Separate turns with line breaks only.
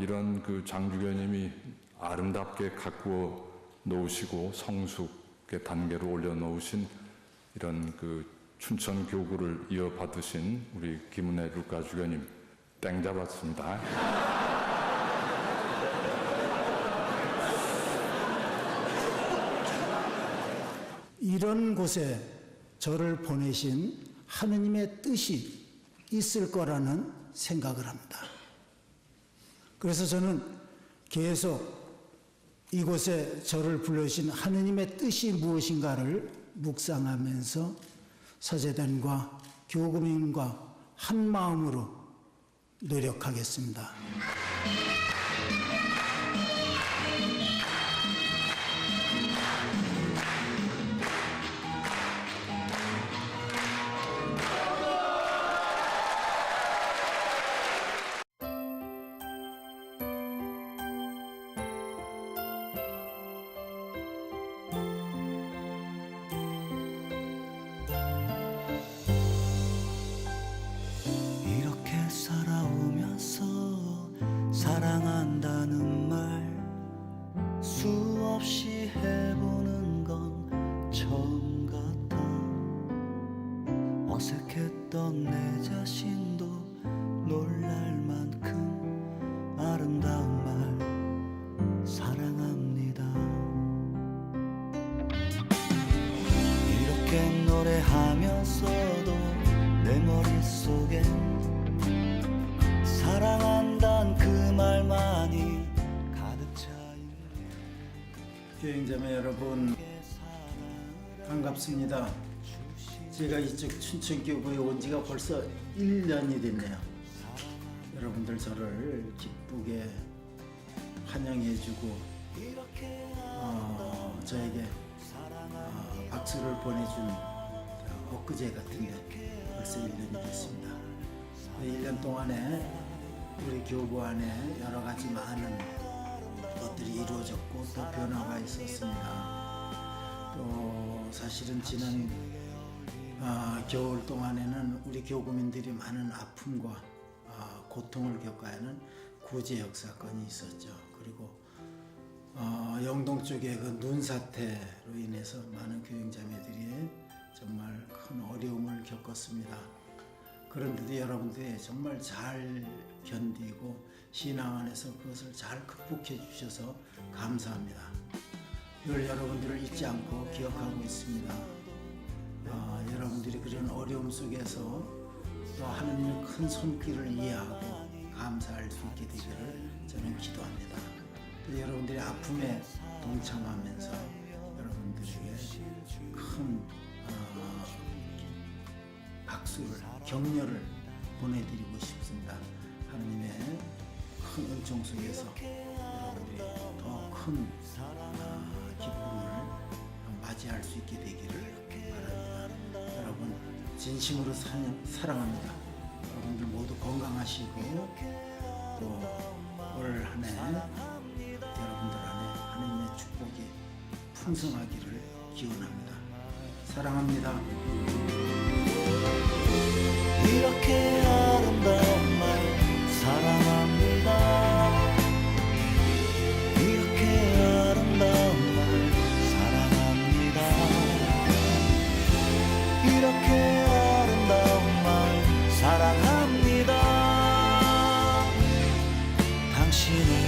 이런 그 장주교님이 아름답게 가꾸어 놓으시고 성숙의 단계로 올려 놓으신 이런 그 춘천 교구를 이어받으신 우리 김은혜 루카 주교님 땡 잡았습니다.
이런 곳에 저를 보내신 하느님의 뜻이 있을 거라는 생각을 합니다. 그래서 저는 계속 이곳에 저를 불러주신 하느님의 뜻이 무엇인가를 묵상하면서 서재단과 교구민과 한 마음으로 노력하겠습니다.
자신도 놀랄 만큼 아름다운 말 사랑합니다 이렇게 노래하면서도 내 머릿속에 사랑한단 그 말만이 가득 차있네
교행자매 여러분 반갑습니다. 제가 이쪽 춘천교구에 온 지가 벌써 1년이 됐네요. 여러분들 저를 기쁘게 환영해주고 어, 저에게 어, 박수를 보내준 엊그제 같은데 벌써 1년이 됐습니다. 1년 동안에 우리 교구 안에 여러 가지 많은 것들이 이루어졌고 또 변화가 있었습니다. 또 사실은 지난 아, 겨울 동안에는 우리 교구민들이 많은 아픔과 아, 고통을 겪어야 하는 구제 역 사건이 있었죠. 그리고 어, 영동 쪽의 그눈 사태로 인해서 많은 교육자매들이 정말 큰 어려움을 겪었습니다. 그런데도 여러분들이 정말 잘 견디고 신앙 안에서 그것을 잘 극복해 주셔서 감사합니다. 늘 여러분들을 잊지 않고 기억하고 있습니다. 아, 여러분들이 그런 어려움 속에서 또 하느님의 큰 손길을 이해하고 감사할 수 있게 되기를 저는 기도합니다. 또 여러분들의 아픔에 동참하면서 여러분들에게 큰 어, 박수를 격려를 보내드리고 싶습니다. 하나님의 큰 은총 속에서 여러분들이 더 큰 기쁨을 맞이할 수 있게 되기를 진심으로 사, 사랑합니다. 여러분들 모두 건강하시고 또올 한해 여러분들 안에 하나님의 축복이 풍성하기를 기원합니다. 사랑합니다.
이렇게 想起你。